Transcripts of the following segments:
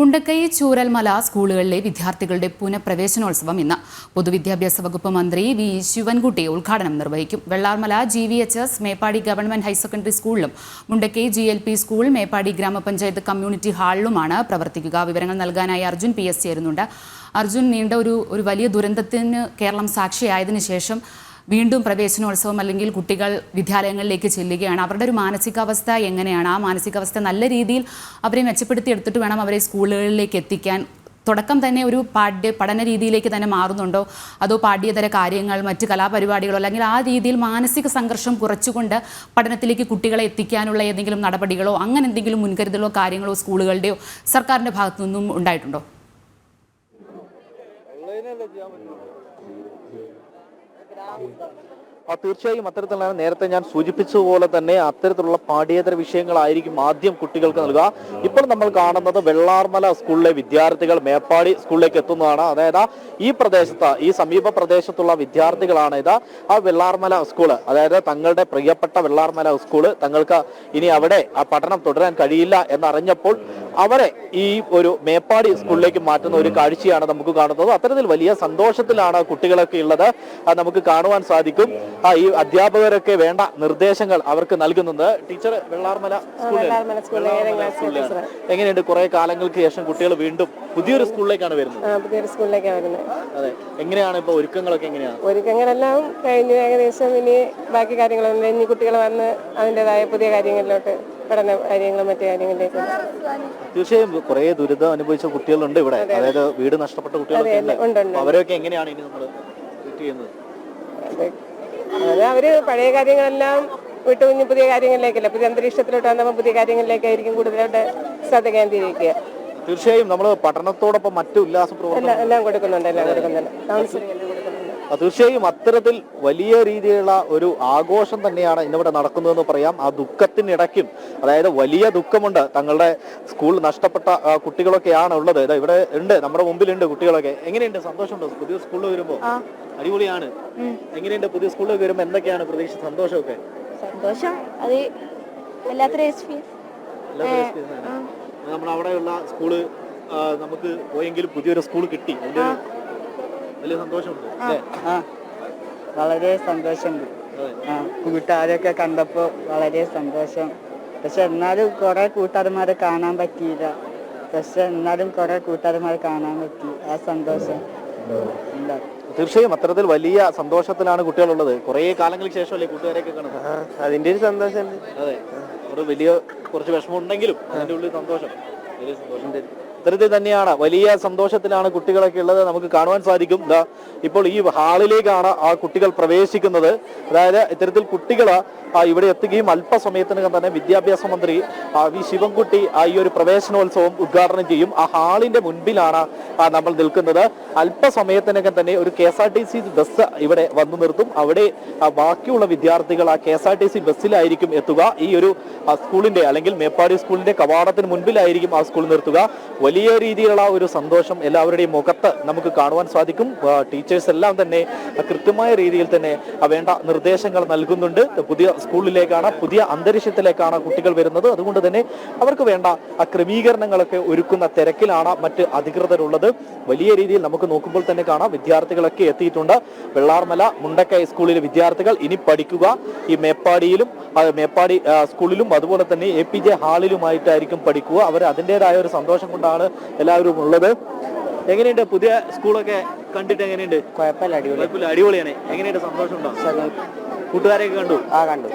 മുണ്ടക്കൈ ചൂരൽമല സ്കൂളുകളിലെ വിദ്യാർത്ഥികളുടെ പുനഃപ്രവേശനോത്സവം ഇന്ന് പൊതുവിദ്യാഭ്യാസ വകുപ്പ് മന്ത്രി വി ശിവൻകുട്ടി ഉദ്ഘാടനം നിർവഹിക്കും. Vellarmala G V H S Meppadi government higher secondary സ്കൂളിലും Mundakkai G L P school Meppadi ഗ്രാമപഞ്ചായത്ത് കമ്മ്യൂണിറ്റി ഹാളിലുമാണ് പ്രവർത്തിക്കുക. വിവരങ്ങൾ നൽകാനായി അർജുൻ പി എസ് ചേരുന്നുണ്ട്. അർജുൻ നീണ്ട ഒരു ഒരു വലിയ ദുരന്തത്തിന് കേരളം സാക്ഷിയായതിനു ശേഷം വീണ്ടും പ്രവേശനോത്സവം അല്ലെങ്കിൽ കുട്ടികൾ വിദ്യാലയങ്ങളിലേക്ക് ചെല്ലുകയാണ്. അവരുടെ ഒരു മാനസികാവസ്ഥ എങ്ങനെയാണ്? ആ മാനസികാവസ്ഥ നല്ല രീതിയിൽ അവരെ മെച്ചപ്പെടുത്തി എടുത്തിട്ട് വേണം അവരെ സ്കൂളുകളിലേക്ക് എത്തിക്കാൻ. തുടക്കം തന്നെ ഒരു പാഠ്യ പഠന രീതിയിലേക്ക് തന്നെ മാറുന്നുണ്ടോ? അതോ പാഠ്യതര കാര്യങ്ങൾ മറ്റ് കലാപരിപാടികളോ അല്ലെങ്കിൽ ആ രീതിയിൽ മാനസിക സംഘർഷം കുറച്ചുകൊണ്ട് പഠനത്തിലേക്ക് കുട്ടികളെ എത്തിക്കാനുള്ള ഏതെങ്കിലും നടപടികളോ അങ്ങനെ എന്തെങ്കിലും മുൻകരുതലോ കാര്യങ്ങളോ സ്കൂളുകളുടെയോ സർക്കാരിന്റെ ഭാഗത്തു നിന്നും ഉണ്ടായിട്ടുണ്ടോ? thì തീർച്ചയായും അത്തരത്തിലുള്ള നേരത്തെ ഞാൻ സൂചിപ്പിച്ചതുപോലെ തന്നെ അത്തരത്തിലുള്ള പാഠ്യേതര വിഷയങ്ങളായിരിക്കും ആദ്യം കുട്ടികൾക്ക് നൽകുക. ഇപ്പോൾ നമ്മൾ കാണുന്നത് വെള്ളാർമല സ്കൂളിലെ വിദ്യാർത്ഥികൾ മേപ്പാടി സ്കൂളിലേക്ക് എത്തുന്നതാണ്. അതായത് ഈ പ്രദേശത്ത് ഈ സമീപ പ്രദേശത്തുള്ള വിദ്യാർത്ഥികളാണ് ഇത്. ആ വെള്ളാർമല സ്കൂൾ അതായത് തങ്ങളുടെ പ്രിയപ്പെട്ട വെള്ളാർമല സ്കൂൾ തങ്ങൾക്ക് ഇനി അവിടെ ആ പഠനം തുടരാൻ കഴിയില്ല എന്നറിഞ്ഞപ്പോൾ അവരെ ഈ ഒരു മേപ്പാടി സ്കൂളിലേക്ക് മാറ്റുന്ന ഒരു കാഴ്ചയാണ് നമുക്ക് കാണുന്നത്. അത്തരത്തിൽ വലിയ സന്തോഷത്തിലാണ് കുട്ടികളൊക്കെ ഉള്ളത്. നമുക്ക് കാണുവാൻ സാധിക്കും. ആ ഈ അധ്യാപകരൊക്കെ വേണ്ട നിർദ്ദേശങ്ങൾ അവർക്ക് നൽകുന്നുണ്ട് ടീച്ചർ വെള്ളാർമല സ്കൂളിലാണ് എങ്ങനെയുണ്ട് കുറെ കാലങ്ങൾക്ക് ശേഷം കുട്ടികൾ വീണ്ടും പുതിയൊരു സ്കൂളിലേക്കാണ് വരുന്നത്? പുതിയൊരു സ്കൂളിലേക്കാണ് വരുന്നത്. അതെ. എങ്ങനെയാണ് ഇപ്പൊ ഒരുക്കങ്ങളൊക്കെ എങ്ങനെയാണ്? ഒരുക്കങ്ങളെല്ലാം കഴിഞ്ഞു ഏകദേശം ഇനി ബാക്കി കാര്യങ്ങളൊന്നും ഇനി കുട്ടികൾ വന്ന് അതിന്റെതായ പുതിയ കാര്യങ്ങളിലോട്ട് പഠന കാര്യങ്ങളും മറ്റു കാര്യങ്ങളിലേക്ക് തീർച്ചയായും കുറെ ദുരിതം അനുഭവിച്ച കുട്ടികളുണ്ട് ഇവിടെ. അതായത് വീട് നഷ്ടപ്പെട്ട കുട്ടികളൊക്കെ അവരെയൊക്കെ എങ്ങനെയാണ് ഇനി നമ്മൾ ചെയ്യുന്നത്? അത് അവർ പഴയ കാര്യങ്ങളെല്ലാം വിട്ടു കുഞ്ഞ് പുതിയ കാര്യങ്ങളിലേക്കല്ല. പുതിയ അന്തരീക്ഷത്തിലോട്ട് വന്നപ്പോൾ പുതിയ കാര്യങ്ങളിലേക്കായിരിക്കും കൂടുതലായിട്ട് ശ്രദ്ധ കേന്ദ്രീകരിക്കുക. തീർച്ചയായും നമ്മൾ പഠനത്തോടൊപ്പം മറ്റു ഉല്ലാസ എല്ലാം കൊടുക്കുന്നുണ്ട് എല്ലാം കൊടുക്കുന്നുണ്ട്. ആ, തീർച്ചയായും അത്തരത്തിൽ വലിയ രീതിയിലുള്ള ഒരു ആഘോഷം തന്നെയാണ് ഇന്നിവിടെ നടക്കുന്നതെന്ന് പറയാം. ആ ദുഃഖത്തിനിടയ്ക്കും അതായത് വലിയ ദുഃഖമുണ്ട് തങ്ങളുടെ സ്കൂൾ നഷ്ടപ്പെട്ട കുട്ടികളൊക്കെയാണ് ഉള്ളത്. ഇവിടെ ഉണ്ട് നമ്മുടെ മുമ്പിലുണ്ട് കുട്ടികളൊക്കെ. എങ്ങനെയുണ്ട്? സന്തോഷമുണ്ടോ? പുതിയ സ്കൂളിൽ വരുമ്പോൾ? അടിപൊളിയാണ്. എങ്ങനെയുണ്ട് പുതിയ സ്കൂളിൽ വരുമ്പോൾ? എന്തൊക്കെയാണ് പ്രതീക്ഷ സന്തോഷമൊക്കെ? സന്തോഷം. അത് വല്ലാത്തൊരു എക്സ്പീരിയൻസ്. നമ്മൾ അവിടെയുള്ള സ്കൂൾ നമുക്ക് പോയെങ്കിലും പുതിയൊരു സ്കൂൾ കിട്ടി. അതിന്റെ വലിയ സന്തോഷമുണ്ട്. ആ വളരെ സന്തോഷമുണ്ട്. ആ കൂട്ടുകാരൊക്കെ കണ്ടപ്പോൾ വളരെ സന്തോഷം. പക്ഷെ എന്നാലും കുറെ കൂട്ടുകാരന്മാരെ കാണാൻ പറ്റിയില്ല. പക്ഷെ എന്നാലും കുറെ കൂട്ടുകാരന്മാരെ കാണാൻ പറ്റി. ആ സന്തോഷം. തീർച്ചയായും അത്തരത്തിൽ വലിയ സന്തോഷത്തിലാണ് കുട്ടികളുള്ളത്. കുറേ കാലങ്ങൾക്ക് ശേഷമല്ലേ കൂട്ടുകാരെയൊക്കെ കാണുന്നത്? അതിന്റെ ഒരു സന്തോഷമുണ്ട്. അതെ. ഒരു വലിയ കുറച്ച് വിഷമം ഉണ്ടെങ്കിലും അതിന്റെ ഉള്ളിൽ സന്തോഷം. വലിയ സന്തോഷം. ഇത്തരത്തിൽ തന്നെയാണ്. വലിയ സന്തോഷത്തിലാണ് കുട്ടികളൊക്കെ ഉള്ളത്. നമുക്ക് കാണുവാൻ സാധിക്കും. ദാ ഇപ്പോൾ ഈ ഹാളിലേക്കാണ് ആ കുട്ടികൾ പ്രവേശിക്കുന്നത്. അതായത് ഇത്തരത്തിൽ കുട്ടികൾ ഇവിടെ എത്തുകയും അല്പസമയത്തിനകം തന്നെ വിദ്യാഭ്യാസ മന്ത്രി വി. ശിവൻകുട്ടി ഈ ഒരു പ്രവേശനോത്സവം ഉദ്ഘാടനം ചെയ്യും. ആ ഹാളിന്റെ മുൻപിലാണ് നമ്മൾ നിൽക്കുന്നത്. അല്പസമയത്തിനകം തന്നെ ഒരു K S R T C bus ഇവിടെ വന്നു നിർത്തും. അവിടെ ബാക്കിയുള്ള വിദ്യാർത്ഥികൾ ആ K S R T C ബസ്സിലായിരിക്കും എത്തുക. ഈ ഒരു സ്കൂളിന്റെ അല്ലെങ്കിൽ മേപ്പാടി സ്കൂളിന്റെ കവാടത്തിന് മുൻപിലായിരിക്കും ആ സ്കൂൾ നിർത്തുക. വലിയ രീതിയിലുള്ള ഒരു സന്തോഷം എല്ലാവരുടെയും മുഖത്ത് നമുക്ക് കാണുവാൻ സാധിക്കും. ടീച്ചേഴ്സ് എല്ലാം തന്നെ കൃത്യമായ രീതിയിൽ തന്നെ വേണ്ട നിർദ്ദേശങ്ങൾ നൽകുന്നുണ്ട്. പുതിയ സ്കൂളിലേക്കാണ് പുതിയ അന്തരീക്ഷത്തിലേക്കാണ് കുട്ടികൾ വരുന്നത്. അതുകൊണ്ട് തന്നെ അവർക്ക് വേണ്ട ക്രമീകരണങ്ങളൊക്കെ ഒരുക്കുന്ന തിരക്കിലാണ് മറ്റ് അധികൃതരുള്ളത്. വലിയ രീതിയിൽ നമുക്ക് നോക്കുമ്പോൾ തന്നെ കാണാം വിദ്യാർത്ഥികളൊക്കെ എത്തിയിട്ടുണ്ട്. വെള്ളാർമല മുണ്ടക്കൈ സ്കൂളിലെ വിദ്യാർത്ഥികൾ ഇനി പഠിക്കുക. ഈ മേപ്പാടിയിലും മേപ്പാടി സ്കൂളിലും അതുപോലെ തന്നെ എ പി ജെ ഹാളിലുമായിട്ടായിരിക്കും പഠിക്കുക. അവർ അതിന്റെതായ ഒരു സന്തോഷം കൊണ്ടാണ് എല്ലാവരും ഉള്ളത്. എങ്ങനെയുണ്ട്? പുതിയ സ്കൂളൊക്കെ കണ്ടിട്ട് എങ്ങനെയുണ്ട്? കുഴപ്പമില്ല അടിപൊളി. കുഴപ്പമില്ല അടിപൊളിയാണ്. എങ്ങനെയുണ്ട്? സന്തോഷമുണ്ടോ? കൂട്ടുകാരെയൊക്കെ കണ്ടു? ആ കണ്ടു.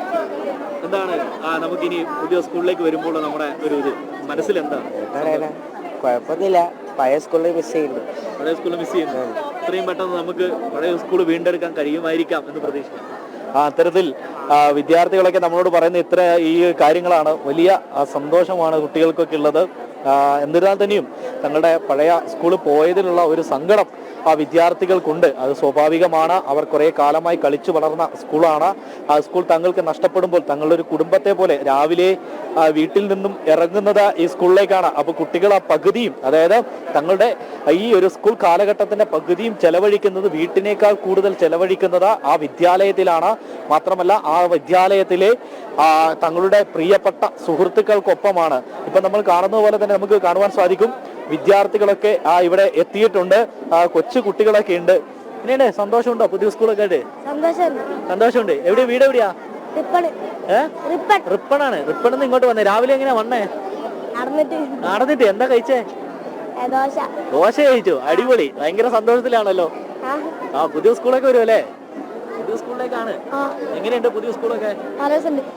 എന്താണ്? ആ നമുക്കിനി പുതിയ സ്കൂളിലേക്ക് വരുമ്പോൾ നമ്മുടെ ഒരു ഇത് മനസ്സിൽ എന്താണ്? കുഴപ്പമൊന്നുമില്ല. പഴയ സ്കൂളിൽ മിസ് ചെയ്യുന്നു. പഴയ സ്കൂളിൽ മിസ് ചെയ്യുന്നു. ഇത്രയും പെട്ടെന്ന് നമുക്ക് പഴയ സ്കൂൾ വീണ്ടെടുക്കാൻ കഴിയുമായിരിക്കാം എന്ന് പ്രതീക്ഷിക്കാം ആ അത്തരത്തിൽ വിദ്യാർത്ഥികളൊക്കെ നമ്മളോട് പറയുന്ന ഇത്ര ഈ കാര്യങ്ങളാണ് വലിയ സന്തോഷമാണ് കുട്ടികൾക്കൊക്കെ ഉള്ളത്. എന്നിരുന്നാൽ തന്നെയും തങ്ങളുടെ പഴയ സ്കൂളിൽ പോയതിലുള്ള ഒരു സങ്കടം ആ വിദ്യാർത്ഥികൾക്കുണ്ട്. അത് സ്വാഭാവികമാണ്. അവർ കുറെ കാലമായി കളിച്ചു വളർന്ന സ്കൂളാണ്. ആ സ്കൂൾ തങ്ങൾക്ക് നഷ്ടപ്പെടുമ്പോൾ തങ്ങളുടെ ഒരു കുടുംബത്തെ പോലെ രാവിലെ വീട്ടിൽ നിന്നും ഇറങ്ങുന്നത് ഈ സ്കൂളിലേക്കാണ്. അപ്പോൾ കുട്ടികൾ ആ പകുതിയും അതായത് തങ്ങളുടെ ഈ ഒരു സ്കൂൾ കാലഘട്ടത്തിന്റെ പകുതിയും ചെലവഴിക്കുന്നത് വീട്ടിനേക്കാൾ കൂടുതൽ ചെലവഴിക്കുന്നത് ആ വിദ്യാലയത്തിലാണ്. മാത്രമല്ല ആ വിദ്യാലയത്തിലെ തങ്ങളുടെ പ്രിയപ്പെട്ട സുഹൃത്തുക്കൾക്കൊപ്പമാണ്. ഇപ്പൊ നമ്മൾ കാണുന്നത് പോലെ തന്നെ നമുക്ക് കാണുവാൻ സാധിക്കും. വിദ്യാർത്ഥികളൊക്കെ ആ ഇവിടെ എത്തിയിട്ടുണ്ട്. ആ കൊച്ചു കുട്ടികളൊക്കെ ഉണ്ട്. പിന്നെ സന്തോഷമുണ്ടോ? പുതിയ സ്കൂളൊക്കെ ആയിട്ട് സന്തോഷമുണ്ട്. എവിടെ? വീട് എവിടെയാ? റിപ്പൺ. റിപ്പൺ. റിപ്പണാണ്. റിപ്പണെന്ന് ഇങ്ങോട്ട് വന്നേ. രാവിലെ എങ്ങനെയാ വന്നേ? നടന്നിട്ട്. എന്താ കഴിച്ചേ? ദോശ. കഴിച്ചു. അടിപൊളി. ഭയങ്കര സന്തോഷത്തിലാണല്ലോ. ആ. പുതിയ സ്കൂളൊക്കെ വരുമല്ലേ? പുതിയ സ്കൂളിലേക്കാണ്. എങ്ങനെയുണ്ട് പുതിയ സ്കൂളൊക്കെ?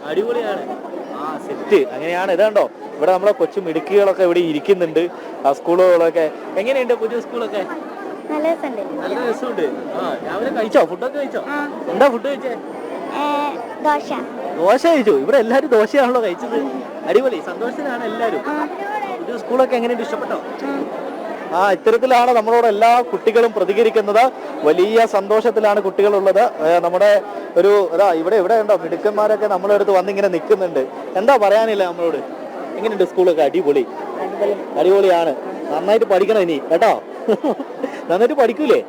അടിപൊളിയാണ്. ആ സെറ്റ്. അങ്ങനെയാണ്. ഇതാണ്ടോ ഇവിടെ നമ്മളെ കൊച്ചു മിടുക്കികളൊക്കെ ഇവിടെ ഇരിക്കുന്നുണ്ട്. ആ സ്കൂളുകളൊക്കെ. എങ്ങനെയുണ്ട് പുതിയ സ്കൂളൊക്കെ? നല്ല രസമുണ്ട്. ആ രാവിലെ കഴിച്ചോ? ഫുഡൊക്കെ കഴിച്ചോ? എന്താ ഫുഡ് കഴിച്ചേ? ദോശ. ദോശ കഴിച്ചു? ഇവിടെ എല്ലാരും ദോശയാണല്ലോ കഴിച്ചത്. അടിപൊളി. സന്തോഷത്തിലാണ് എല്ലാരും. പുതിയ സ്കൂളൊക്കെ എങ്ങനെയുണ്ട്? ഇഷ്ടപ്പെട്ടോ? ആ ഇത്തരത്തിലാണ് നമ്മളോട് എല്ലാ കുട്ടികളും പ്രതികരിക്കുന്നത്. വലിയ സന്തോഷത്തിലാണ് കുട്ടികളുള്ളത്. നമ്മുടെ ഒരു അതാ ഇവിടെ ഇവിടെ ഉണ്ടോ? മിടുക്കന്മാരൊക്കെ നമ്മളെ അടുത്ത് വന്നിങ്ങനെ നിൽക്കുന്നുണ്ട്. എന്താ പറയാനില്ല നമ്മളോട്? എങ്ങനെയുണ്ട് സ്കൂളൊക്കെ? അടിപൊളി. അടിപൊളിയാണ്. നന്നായിട്ട് പഠിക്കണം ഇനി കേട്ടോ? നന്നായിട്ട് പഠിക്കൂലേ?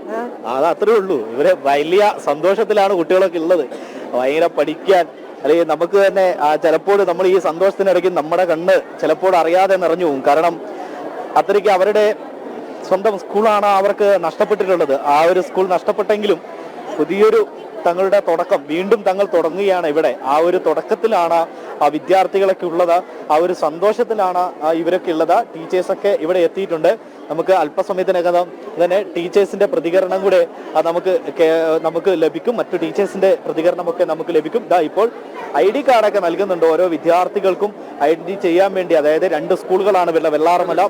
അത് അത്രേ ഉള്ളൂ. ഇവരെ വലിയ സന്തോഷത്തിലാണ് കുട്ടികളൊക്കെ ഉള്ളത്. ഭയങ്കര പഠിക്കാൻ അല്ലെങ്കിൽ നമുക്ക് തന്നെ ആ ചിലപ്പോൾ നമ്മൾ ഈ സന്തോഷത്തിനിടയ്ക്ക് നമ്മുടെ കണ്ണ് ചിലപ്പോൾ അറിയാതെ നിറഞ്ഞു പോകും. കാരണം അത്രയ്ക്ക് അവരുടെ സ്വന്തം സ്കൂളാണ് അവർക്ക് നഷ്ടപ്പെട്ടിട്ടുള്ളത്. ആ ഒരു സ്കൂൾ നഷ്ടപ്പെട്ടെങ്കിലും പുതിയൊരു തങ്ങളുടെ തുടക്കം വീണ്ടും തങ്ങൾ തുടങ്ങുകയാണ് ഇവിടെ. ആ ഒരു തുടക്കത്തിലാണ് ആ വിദ്യാർത്ഥികളൊക്കെ ഉള്ളത്. ആ ഒരു സന്തോഷത്തിലാണ് ഇവരൊക്കെ ഉള്ളത്. ടീച്ചേഴ്സൊക്കെ ഇവിടെ എത്തിയിട്ടുണ്ട്. നമുക്ക് അല്പസമയത്തിനകം തന്നെ ടീച്ചേഴ്സിന്റെ പ്രതികരണം കൂടെ നമുക്ക് നമുക്ക് ലഭിക്കും. മറ്റു ടീച്ചേഴ്സിന്റെ പ്രതികരണമൊക്കെ നമുക്ക് ലഭിക്കും. ഇതാ ഇപ്പോൾ ഐ ഡി കാർഡൊക്കെ നൽകുന്നുണ്ട് ഓരോ വിദ്യാർത്ഥികൾക്കും. ഐ ഡി ചെയ്യാൻ വേണ്ടി. അതായത് രണ്ട് സ്കൂളുകളാണ് വെള്ള വെള്ളാറമല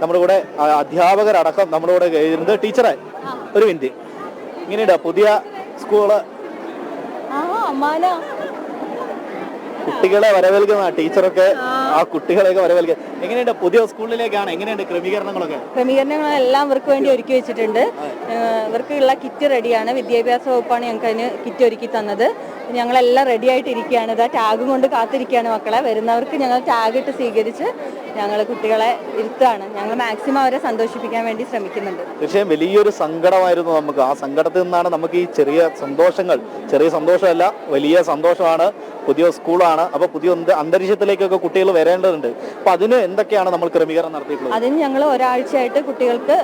നമ്മുടെ കൂടെ അധ്യാപകരടക്കം നമ്മുടെ കൂടെ ഇരുന്നത് ടീച്ചറെ ഒരു മിനിറ്റ്. ഇങ്ങനെയുണ്ട്? പുതിയ സ്കൂൾ? കുട്ടികളെ വരവേൽക്കുന്ന ടീച്ചറൊക്കെ ആ. കുട്ടികളെയൊക്കെ വരവേൽക്കുക എങ്ങനെയുണ്ട് പുതിയ സ്കൂളിലേക്കാണ്? എങ്ങനെയുണ്ട് ക്രമീകരണങ്ങളൊക്കെ? ക്രമീകരണങ്ങൾ എല്ലാം ഇവർക്ക് വേണ്ടി ഒരുക്കി വെച്ചിട്ടുണ്ട്. ഇവർക്കുള്ള കിറ്റ് റെഡിയാണ്. വിദ്യാഭ്യാസ വകുപ്പാണ് ഞങ്ങൾക്ക് അതിന് കിറ്റ് ഒരുക്കി തന്നത്. ഞങ്ങളെല്ലാം റെഡി ആയിട്ട് ഇരിക്കുകയാണ് ഇതാ ടാഗും കൊണ്ട് കാത്തിരിക്കുകയാണ് മക്കളെ. വരുന്നവർക്ക് ഞങ്ങൾ ടാഗ് ഇട്ട് സ്വീകരിച്ച് ഞങ്ങൾ കുട്ടികളെ ഇരുത്തുകയാണ്. ഞങ്ങൾ മാക്സിമം അവരെ സന്തോഷിപ്പിക്കാൻ വേണ്ടി ശ്രമിക്കുന്നുണ്ട്. തീർച്ചയായും വലിയൊരു സങ്കടമായിരുന്നു നമുക്ക്. ആ സങ്കടത്തിൽ നിന്നാണ് നമുക്ക് ഈ ചെറിയ സന്തോഷങ്ങൾ ചെറിയ സന്തോഷമല്ല വലിയ സന്തോഷമാണ്. പുതിയ സ്കൂളാണ്. അപ്പൊ പുതിയ അന്ത- അന്തരീക്ഷത്തിലേക്കൊക്കെ കുട്ടികൾ വരേണ്ടതുണ്ട്. അപ്പൊ അതിന് എന്തൊക്കെയാണ് നമ്മൾ ക്രമീകരണം നടത്തിയിട്ടുള്ളത്? അതിന് ഞങ്ങൾ ഒരാഴ്ചയായിട്ട് കുട്ടികൾക്ക്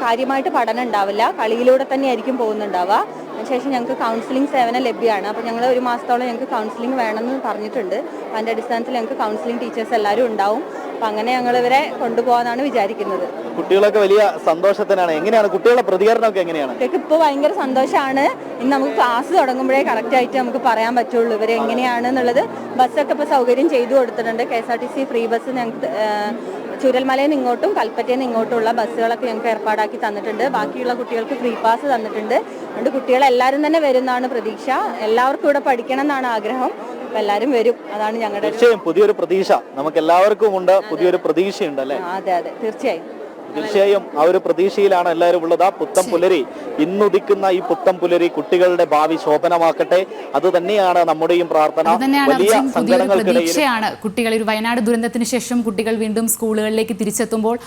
കാര്യമായിട്ട് പഠനം ഉണ്ടാവില്ല. കളിയിലൂടെ തന്നെ തന്നെയായിരിക്കും പോകുന്നുണ്ടാവുക. അതിനുശേഷം ഞങ്ങൾക്ക് കൗൺസിലിംഗ് സേവനം ലഭ്യമാണ്. അപ്പോൾ ഞങ്ങൾ ഒരു മാസത്തോളം ഞങ്ങൾക്ക് കൗൺസിലിംഗ് വേണമെന്ന് പറഞ്ഞിട്ടുണ്ട്. അപ്പോൾ അതിന്റെ അടിസ്ഥാനത്തിൽ ഞങ്ങൾക്ക് കൗൺസിലിംഗ് ടീച്ചേഴ്സ് എല്ലാവരും ഉണ്ടാവും. അപ്പോൾ അങ്ങനെ ഞങ്ങൾ ഇവരെ കൊണ്ടുപോകാനാണ് വിചാരിക്കുന്നത്. കുട്ടികളൊക്കെ വലിയ സന്തോഷത്തിനാണ്. എങ്ങനെയാണ്? കുട്ടികളുടെ പ്രതികരണമൊക്കെ എങ്ങനെയാണ്? ഇപ്പോൾ ഭയങ്കര സന്തോഷമാണ്. ഇന്ന് നമുക്ക് ക്ലാസ് തുടങ്ങുമ്പോഴേ കറക്റ്റ് ആയിട്ട് നമുക്ക് പറയാൻ പറ്റുള്ളൂ ഇവർ എങ്ങനെയാണെന്നുള്ളത് ബസ്സൊക്കെ ഇപ്പോൾ സൗകര്യം ചെയ്തു കൊടുത്തിട്ടുണ്ട്. K S R T C free bus ഞങ്ങൾക്ക് ചുരൽമലയിൽ നിന്ന് ഇങ്ങോട്ടും കൽപ്പറ്റയിൽ നിന്ന് ഇങ്ങോട്ടുള്ള ബസ്സുകളൊക്കെ ഞങ്ങൾക്ക് ഏർപ്പാടാക്കി തന്നിട്ടുണ്ട്. ബാക്കിയുള്ള കുട്ടികൾക്ക് ഫ്രീ പാസ് തന്നിട്ടുണ്ട്. അതുകൊണ്ട് കുട്ടികളെല്ലാവരും തന്നെ വരുന്നതാണ് പ്രതീക്ഷ. എല്ലാവർക്കും ഇവിടെ പഠിക്കണം എന്നാണ് ആഗ്രഹം. എല്ലാവരും വരും. അതാണ് ഞങ്ങളുടെ തീർച്ചയായും പുതിയൊരു പ്രതീക്ഷ. നമുക്ക് എല്ലാവർക്കും ഉണ്ട് പുതിയൊരു പ്രതീക്ഷയുണ്ട് അല്ലെ? അതെ അതെ. തീർച്ചയായും. തീർച്ചയായും ആ ഒരു പ്രതീക്ഷയിലാണ് എല്ലാവരും ഉള്ളത്. ആ പുത്തം പുലരി ഇന്നുദിക്കുന്ന ഈ പുത്തം പുലരി കുട്ടികളുടെ ഭാവി ശോഭനമാക്കട്ടെ. അത് തന്നെയാണ് നമ്മുടെയും പ്രാർത്ഥന. വലിയ പ്രതീക്ഷയാണ്. കുട്ടികൾ ഒരു വയനാട് ദുരന്തത്തിന് ശേഷം കുട്ടികൾ വീണ്ടും സ്കൂളുകളിലേക്ക് തിരിച്ചെത്തുമ്പോൾ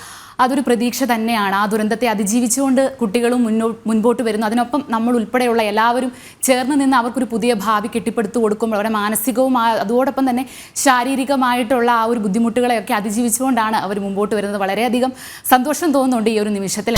അതൊരു പ്രതീക്ഷ തന്നെയാണ്. ആ ദുരന്തത്തെ അതിജീവിച്ചുകൊണ്ട് കുട്ടികളും മുൻപോട്ട് വരുന്നു. അതിനൊപ്പം നമ്മൾ ഉൾപ്പെടെയുള്ള എല്ലാവരും ചേർന്ന് നിന്ന് അവർക്കൊരു പുതിയ ഭാവി കെട്ടിപ്പടുത്തു കൊടുക്കുമ്പോൾ അവരുടെ മാനസികവും അതോടൊപ്പം തന്നെ ശാരീരികമായിട്ടുള്ള ആ ഒരു ബുദ്ധിമുട്ടുകളെയൊക്കെ അതിജീവിച്ചുകൊണ്ടാണ് അവർ മുമ്പോട്ട് വരുന്നത്. വളരെയധികം സന്തോഷം തോന്നുന്നുണ്ട് ഈ ഒരു നിമിഷത്തിൽ.